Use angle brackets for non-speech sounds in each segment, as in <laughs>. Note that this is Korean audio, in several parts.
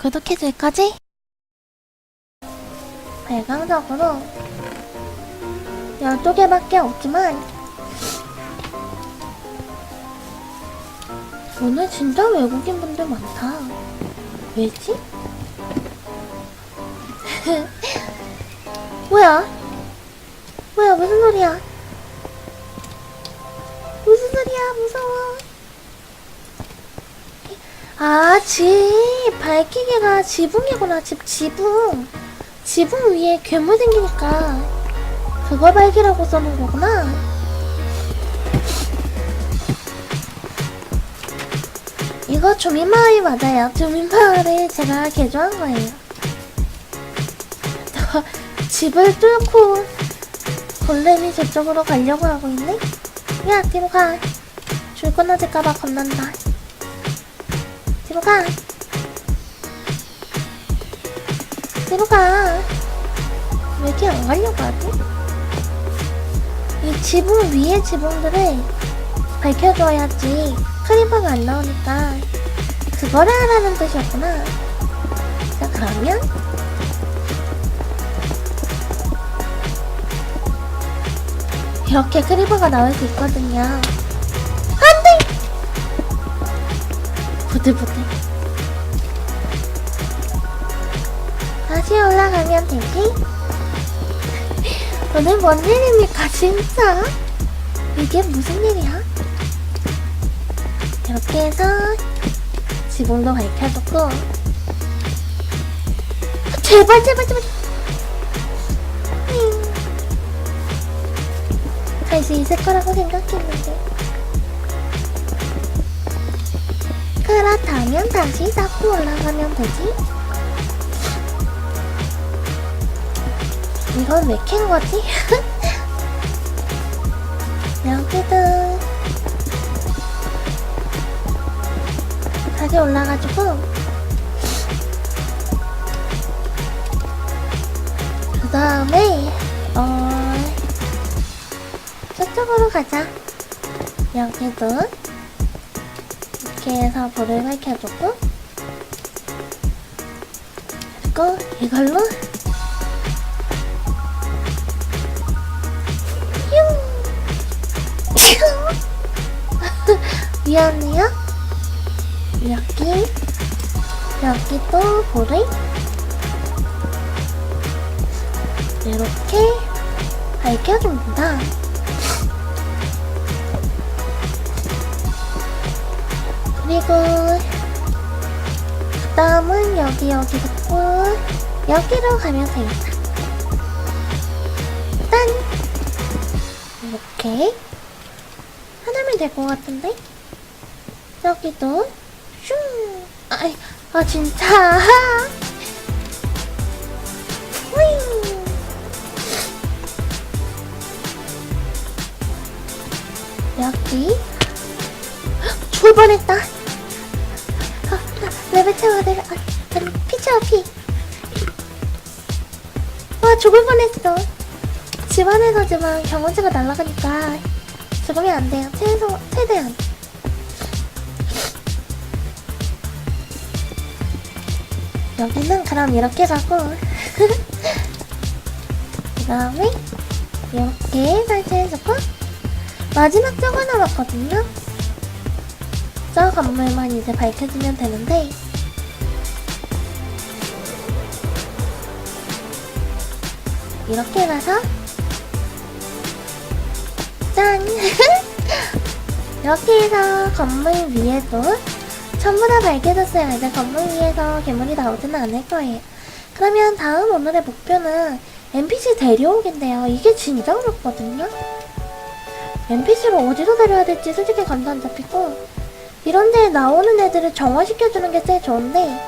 구독해줄 거지? 배경적으로 12개밖에 없지만 오늘 진짜 외국인 분들 많다. 왜지? <laughs> 뭐야? 뭐야, 무슨 소리야? 무슨 소리야, 무서워. 아, 집. 밝히기가 지붕이구나, 집, 지붕. 지붕 위에 괴물 생기니까. 그걸 밝히라고 써놓은 거구나. 이거 주민마을이 맞아요. 주민마을을 제가 개조한 거예요. 저 집을 뚫고 골렘이 저쪽으로 가려고 하고 있네? 야, 뒤로 가. 줄 끊어질까봐 겁난다. 뒤로 가. 뒤로 가. 왜 이렇게 안 가려고 하지? 이 지붕 위에 지붕들을 밝혀줘야지 크리퍼가 안 나오니까 그거를 하라는 뜻이었구나. 자, 그러면 이렇게 크리퍼가 나올 수 있거든요. 부들부들. 다시 올라가면 되지? 오늘 뭔 일입니까, 진짜? 이게 무슨 일이야? 이렇게 해서 지붕도 밝혀줬고 제발 제발 제발 갈수 있을 거라고 생각했는데 그렇다면 다시 쌓고 올라가면 되지? 이건 왜 캔 거지? <laughs> 여기도. 다시 올라가지고. 그 다음에 어 저쪽으로 가자. 여기도 이렇게 해서 불을 밝혀주고 그리고 이걸로 휴! <laughs> 미안해요. 여기 여기도 볼을 이렇게 밝혀줍니다. 그리고 그 다음은 여기 여기 붙고 여기로 가면 되겠다. 짠! 이렇게 하나면 될 것 같은데? 여기도 슝! 아, 아 진짜. <laughs> 윙! 여기 뻔했다. 레벨 채워야 돼. 아, 아니, 피 채워 피. 와 죽을 뻔했어. 집안에서지만 경험치가 날아가니까 죽으면 안 돼요. 최소 최대한. 여기는 그럼 이렇게 가고 <laughs> 그 다음에 이렇게 설치해주고 마지막 저거 남았거든요 저 건물만 이제 밝혀주면 되는데 이렇게 가서 짠! <laughs> 이렇게 해서 건물 위에도 전부 다 밝혀졌어요. 이제 건물 위에서 괴물이 나오지는 않을 거예요. 그러면 다음 오늘의 목표는 NPC 데려오긴데요. 이게 진짜 어렵거든요. NPC를 어디서 데려야 될지 솔직히 감도 안 잡히고 이런 데에 나오는 애들을 정화시켜주는 게 제일 좋은데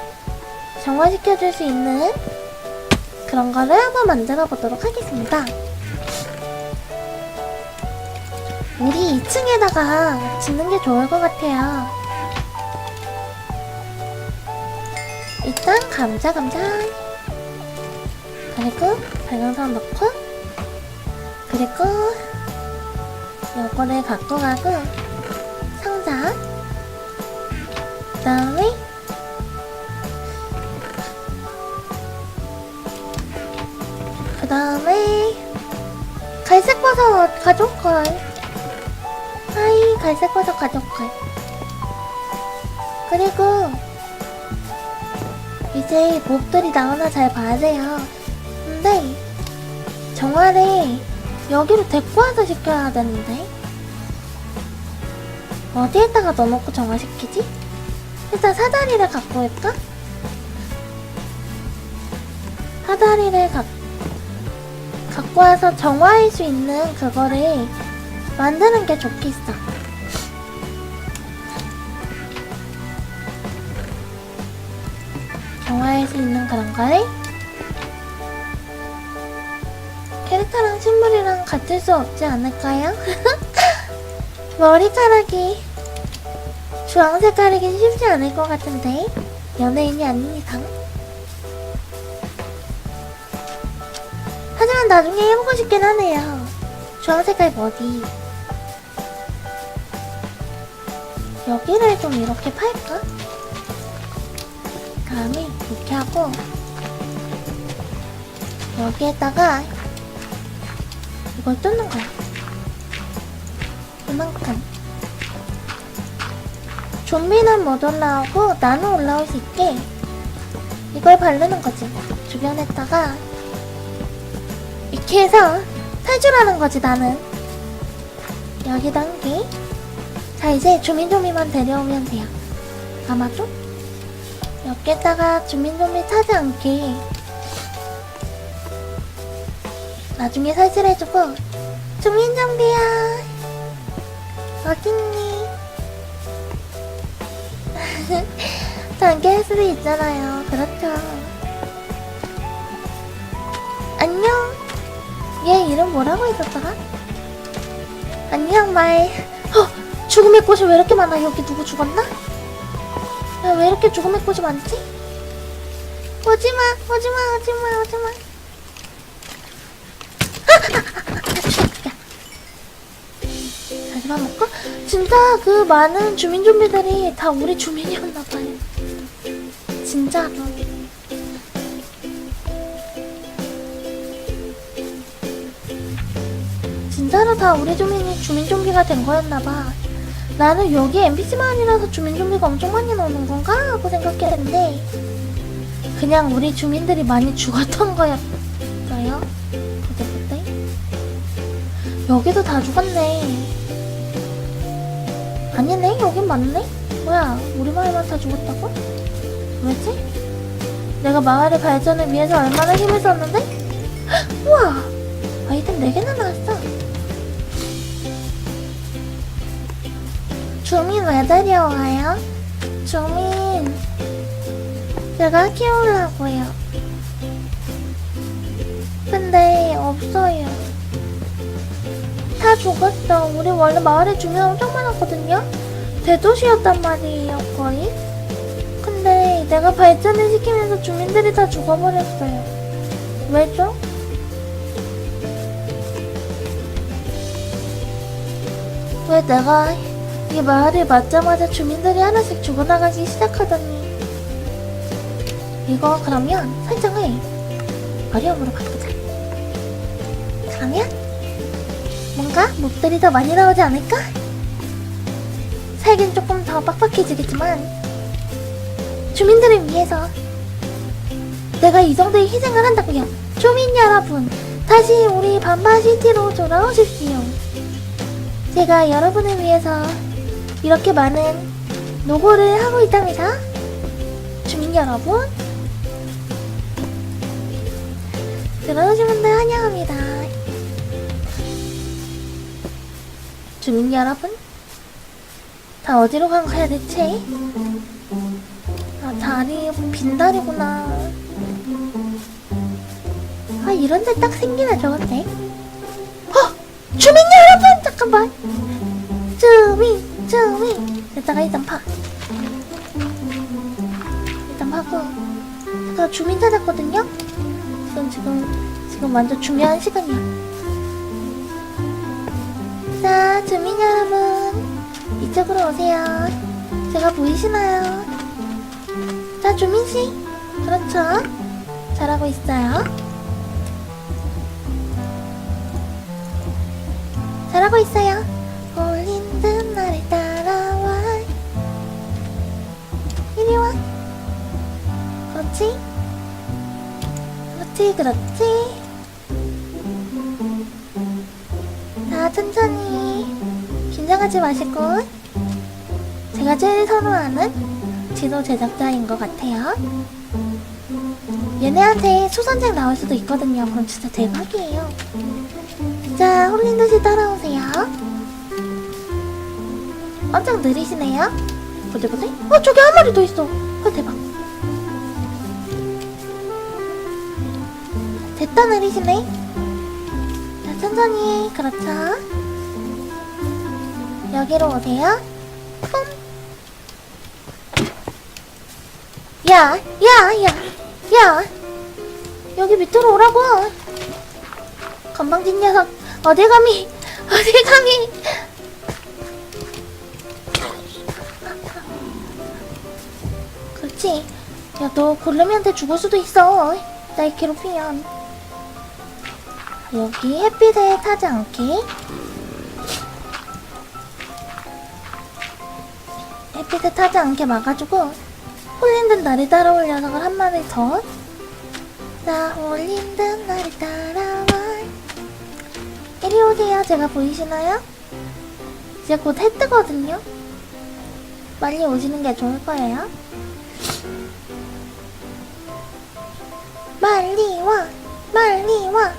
정화시켜줄 수 있는 그런 거를 한번 만들어 보도록 하겠습니다. 우리 2층에다가 짓는 게 좋을 것 같아요. 일단 감자 감자 그리고 발광석 넣고 그리고 요거를 갖고 가고 상자 그 다음에 거 가져올걸. 아이, 갈색 버섯 가져올걸. 그리고, 이제 몹들이 나오나 잘 봐야 돼요. 근데, 정화를 여기로 데리고 와서 시켜야 되는데. 어디에다가 넣어놓고 정화시키지? 일단 사다리를 갖고 올까? 사다리를 갖, 갖고 와서 정화할 수 있는 그거를 만드는 게 좋겠어. 정화할 수 있는 그런 걸 캐릭터랑 식물이랑 같을 수 없지 않을까요? <laughs> 머리카락이 주황 색깔이긴 쉽지 않을 것 같은데 연예인이 아닌 이상 나중에 해보고 싶긴 하네요. 주황 색깔 머리 여기를 좀 이렇게 팔까? 다음에 이렇게 하고 여기에다가 이걸 뚫는 거야. 이만큼. 좀비는 못 올라오고 나는 올라올 수 있게 이걸 바르는 거지. 주변에다가 이렇게 해서 탈출하는 거지 나는. 여기다 한개자 이제 주민좀비만 데려오면 돼요. 아마도 여기에다가 주민좀비 타지 않게 나중에 설치해주고 주민좀비야. 어딨니? <laughs> 단계할 수도 있잖아요. 그렇죠. 안녕 얘 이름 뭐라고 했었더라? 안녕 말 어, 죽음의 꽃이 왜 이렇게 많아 여기 누구 죽었나? 야, 왜 이렇게 죽음의 꽃이 많지? 오지마 오지마 오지마 오지마 다시만 먹고 진짜 그 많은 주민 좀비들이 다 우리 주민이었나봐요 진짜로 진짜로 다 우리 주민이 주민 좀비가 된 거였나봐. 나는 여기 NPC만 이라서 주민 좀비가 엄청 많이 나오는 건가? 하고 생각했는데 그냥 우리 주민들이 많이 죽었던 거였어요. 그때 그때? 여기도 다 죽었네. 아니네? 여긴 맞네? 뭐야 우리 마을만 다 죽었다고? 왜지? 내가 마을의 발전을 위해서 얼마나 힘을 썼는데? 헉, 우와! 아이템 4개나 나왔어 주민 왜 데려와요? 주민 제가 키우려고요. 근데 없어요. 다 죽었어 우리 원래 마을에 주민 엄청 많았거든요? 대도시였단 말이에요 거의. 근데 내가 발전을 시키면서 주민들이 다 죽어버렸어요. 왜죠? 왜 내가 이 마을에 맞자마자 주민들이 하나씩 죽어나가기 시작하더니 이거 그러면 설정을 어려움으로 바꾸자. 그러면 뭔가 몹들이 더 많이 나오지 않을까? 살긴 조금 더 빡빡해지겠지만 주민들을 위해서 내가 이 정도의 희생을 한다고요. 주민 여러분 다시 우리 반바시티로 돌아오십시오. 제가 여러분을 위해서 이렇게 많은 노고를 하고 있답니다. 주민 여러분, 들어오신 분들 환영합니다. 주민 여러분, 다 어디로 간 거야 대체? 아 다리 빈 다리구나. 아 이런 데 딱 생기면 좋은데. 어, 주민 여러분 잠깐만. 주민 주민 이따가 일단 파. 일단 파고. 제가 주민 찾았거든요? 지금 지금 지금 완전 중요한 시간이야. 자 주민 여러분. 이쪽으로 오세요. 제가 보이시나요? 자 주민씨. 그렇죠? 잘하고 있어요. 잘하고 있어요. 그렇지. 자, 천천히. 긴장하지 마시고. 제가 제일 선호하는 지도 제작자인 것 같아요. 얘네한테 수선책 나올 수도 있거든요. 그럼 진짜 대박이에요. 자, 홀린 듯이 따라오세요. 엄청 느리시네요. 보자. 어, 저기 한 마리 더 있어. 됐다 느리시네. 자, 천천히. 그렇죠. 여기로 오세요. 뿜. 야, 야, 야, 야. 여기 밑으로 오라고. 건방진 녀석. 어딜 감히, 어딜 감히. 그렇지. 야, 너 골룸이한테 죽을 수도 있어. 날 괴롭히면. 여기 햇빛에 타지 않게. 햇빛에 타지 않게 막아주고, 홀린 듯 나를 따라올 녀석을 한 마리 더. 자, 홀린 듯 나를 따라와. 이리 오세요. 제가 보이시나요? 이제 곧 해 뜨거든요. 빨리 오시는 게 좋을 거예요. 빨리 와, 빨리 와.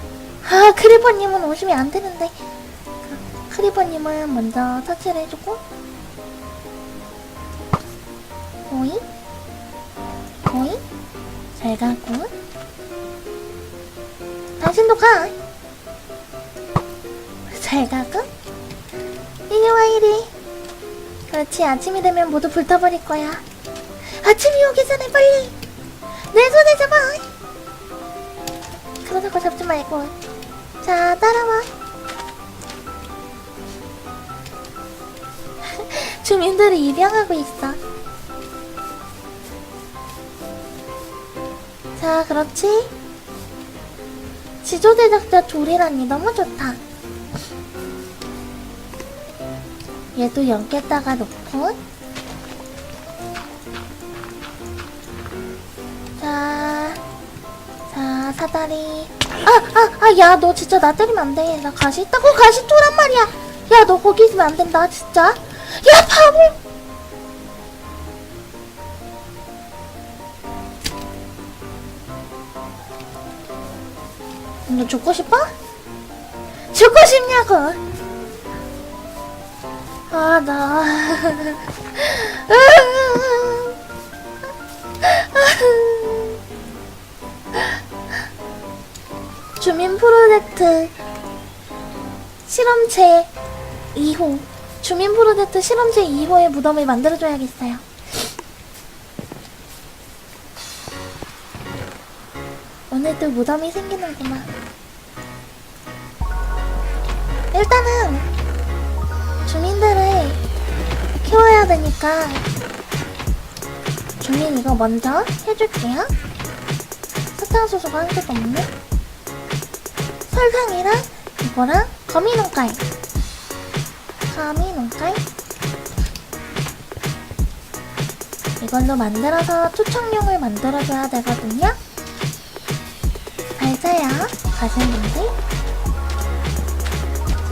아, 크리퍼님은 오시면 안 되는데. 크리퍼님은 먼저 터치를 해주고. 오이, 오이, 잘 가고. 당신도 가. 잘 가고. 이리 와, 이리. 그렇지, 아침이 되면 모두 불타버릴 거야. 아침이 오기 전에 빨리 내 손을 잡아. 그러다고 잡지 말고. 자, 따라와. <laughs> 주민들이 입양하고 있어. 자, 그렇지. 지조 제작자 조리라니 너무 좋다. 얘도 연기에다가 놓고. 사다리. 아, 아, 아, 야, 너 진짜 나 때리면 안 돼. 나 가시 있다고 가시 쪼란 말이야. 야, 너 거기 있으면 안 된다, 진짜. 야, 바보! 너 죽고 싶어? 죽고 싶냐고? 아, 나. <laughs> 주민 프로젝트 실험체 2호. 주민 프로젝트 실험체 2호의 무덤을 만들어줘야겠어요. 오늘도 무덤이 생기는구나. 일단은 주민들을 키워야 되니까 주민 이거 먼저 해줄게요. 사탕수수가 한 개도 없네. 설탕이랑 이거랑 거미눈깔. 거미눈깔. 이걸로 만들어서 초청용을 만들어줘야 되거든요. 알자요, 가신분들.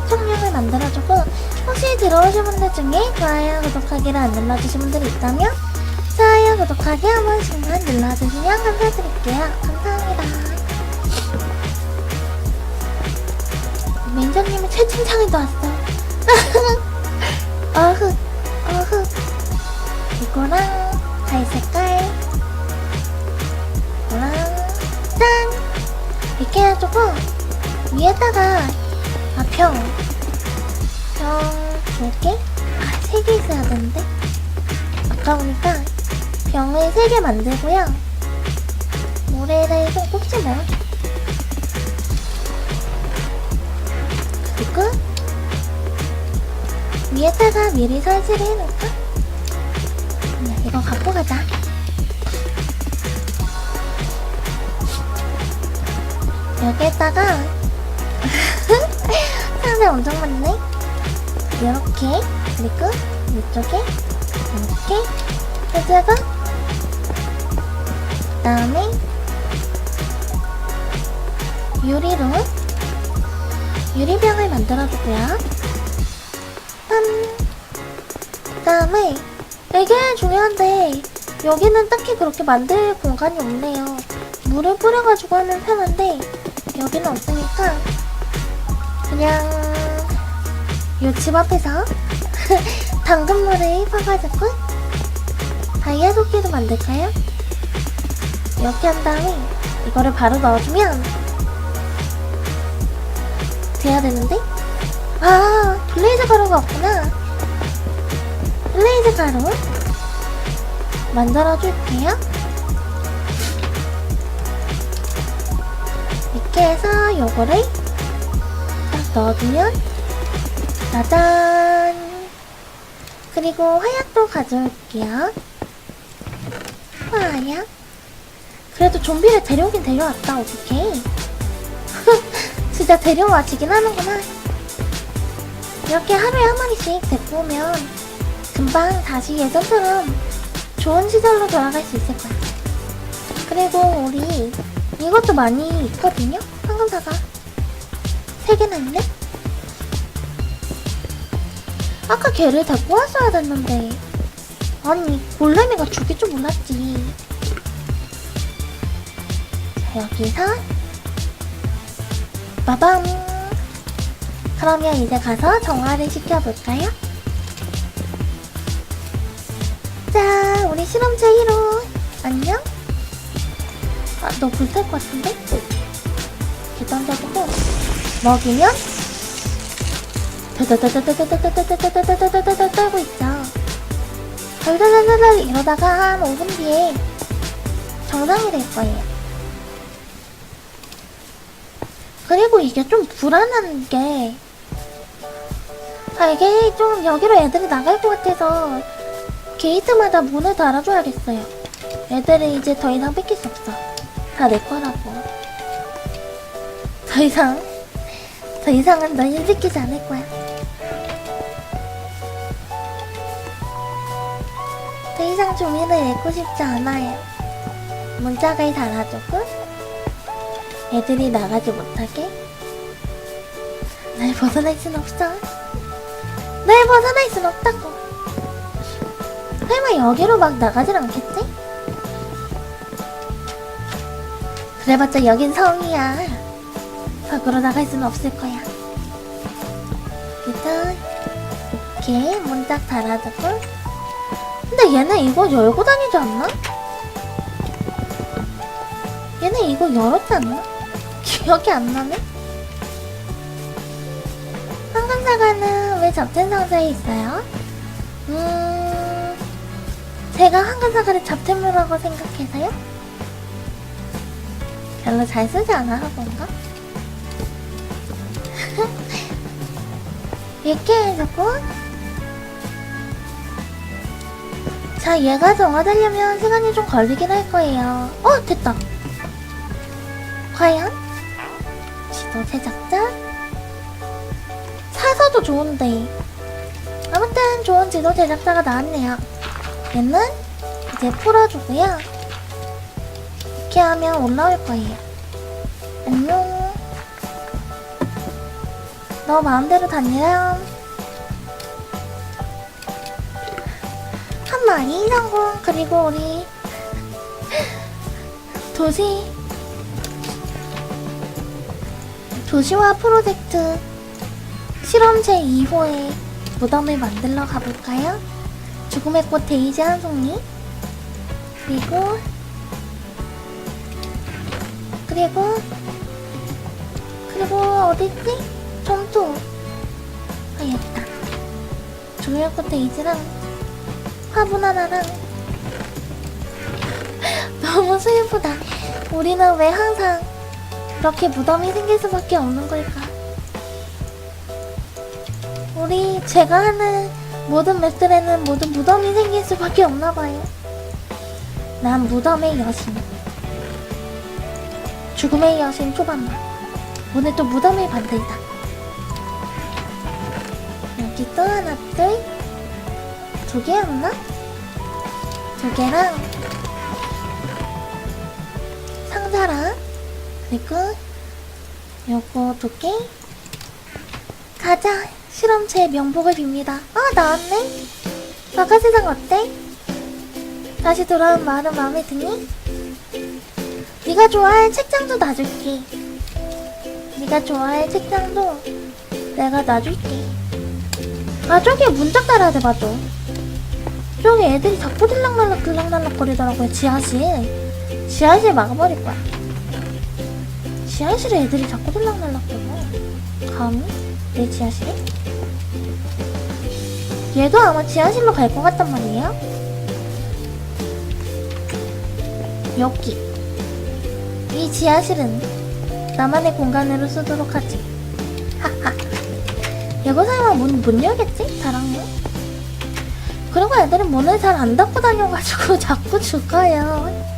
초청용을 만들어주고 혹시 들어오신 분들 중에 좋아요, 구독하기를 안 눌러주신 분들이 있다면 좋아요, 구독하기 한 번씩만 눌러주시면 감사드릴게요. 매니저님이 채팅창에도 왔어요. 어흑, 어흑. 이거랑 갈 색깔. 이거랑 짠! 이렇게 해가지고 위에다가 아, 병. 병 두 개? 아, 세 개 있어야 되는데. 아까우니까 병을 세 개 만들고요. 모래를 좀 꼽지 뭐. 그 위에다가 미리 설치를 해놓을까? 그냥 이거 갖고 가자. 여기에다가 <laughs> 상자 엄청 많네. 이렇게 그리고 이쪽에 이렇게 해주고 그다음에 유리로 유리병을 만들어주고요. 짠! 그 다음에 이게 중요한데 여기는 딱히 그렇게 만들 공간이 없네요. 물을 뿌려가지고 하면 편한데 여기는 없으니까 그냥 요 집 앞에서 <laughs> 당근물을 파가지고 다이아 도끼도 만들까요? 이렇게 한 다음에 이거를 바로 넣어주면 돼야 되는데 아 블레이즈 가루가 없구나. 블레이즈 가루 만들어줄게요. 이렇게 해서 요거를 딱 넣어주면 짜잔. 그리고 화약도 가져올게요. 화약. 그래도 좀비를 데려오긴 데려왔다 어떡해 <laughs> 진짜 데려와지긴 하는구나. 이렇게 하루에 한 마리씩 데리고 오면 금방 다시 예전처럼 좋은 시절로 돌아갈 수 있을 거야. 그리고 우리 이것도 많이 있거든요? 황금사과. 세 개나 있네? 아까 걔를 다 뽑았어야 됐는데. 아니, 골렘이가 죽일 줄 몰랐지. 자, 여기서. 마밤. 그러면 이제 가서 정화를 시켜볼까요? 자, 우리 실험체 히로 안녕? 아, 너 불탈 것 같은데? 어. 계단 잡고 먹이면 따다다다다다다다다다다다다다 떨고 있어. 달달달달 이러다가 한 5분 뒤에 정상이 될 거예요. 그리고 이게 좀 불안한 게 아, 이게 좀 여기로 애들이 나갈 것 같아서 게이트마다 문을 달아줘야겠어요. 애들이 이제 더 이상 뺏길 수 없어. 다 내 거라고. 더 이상, 더 이상은 너희 뺏기지 않을 거야. 더 이상 종이를 읽고 싶지 않아요. 문짝을 달아주고, 애들이 나가지 못하게. 날 벗어날 순 없어. 날 벗어날 순 없다고. 설마 여기로 막 나가진 않겠지? 그래봤자 여긴 성이야. 밖으로 나갈 순 없을 거야. 일단 이렇게 문짝 달아주고 근데 얘는 이거 열고 다니지 않나? 얘는 이거 열었지 않나? 기억이 안 나네? 황금사과는 왜 잡된 상자에 있어요? 음... 제가 황금사과를 잡템이라고 생각해서요? 별로 잘 쓰지 않아 하던가? 이렇게 <laughs> 해주고 자 얘가 정화되려면 시간이 좀 걸리긴 할 거예요 어 됐다 과연? 지도 제작자? 사서도 좋은데. 아무튼 좋은 지도 제작자가 나왔네요. 얘는 이제 풀어주고요. 이렇게 하면 올라올 거예요. 안녕. 너 마음대로 다녀요. 한 마리 성공. 그리고 우리 <laughs> 도시. 도시화 프로젝트 실험 제2호의 무덤을 만들러 가볼까요? 죽음의 꽃 데이지 한 송이. 그리고 그리고 그리고 어딨지? 점토. 아 여기다. 죽음의 꽃 데이지랑 화분 하나랑. <laughs> 너무 슬프다. 우리는 왜 항상 이렇게 무덤이 생길 수밖에 없는 걸까 우리 제가 하는 모든 맵들에는 모두 무덤이 생길 수밖에 없나 봐요. 난 무덤의 여신. 죽음의 여신 초반만. 오늘 또 무덤을 만들다. 여기 또 하나 둘두 개였나? 두 개랑 상자랑 그리고 요거 두 개. 가자. 실험체의 명복을 빕니다. 아 나왔네. 바깥 세상 어때? 다시 돌아온 마을은 마음에 드니? 네가 좋아할 책장도 놔줄게. 네가 좋아할 책장도 내가 놔줄게. 아 저기 문짝 달아야 돼 맞아. 저기 애들이 자꾸 들락날락 들락날락 거리더라고요 지하실. 지하실 막아버릴 거야. 지하실에 애들이 자꾸 들락날락 거려. 감히? 내 지하실에? 얘도 아마 지하실로 갈 것 같단 말이에요. 여기. 이 지하실은 나만의 공간으로 쓰도록 하지. 하하. 설마 문못 열겠지? 다랑문? 그리고 애들은 문을 잘 안 닫고 다녀가지고 <laughs> 자꾸 죽어요.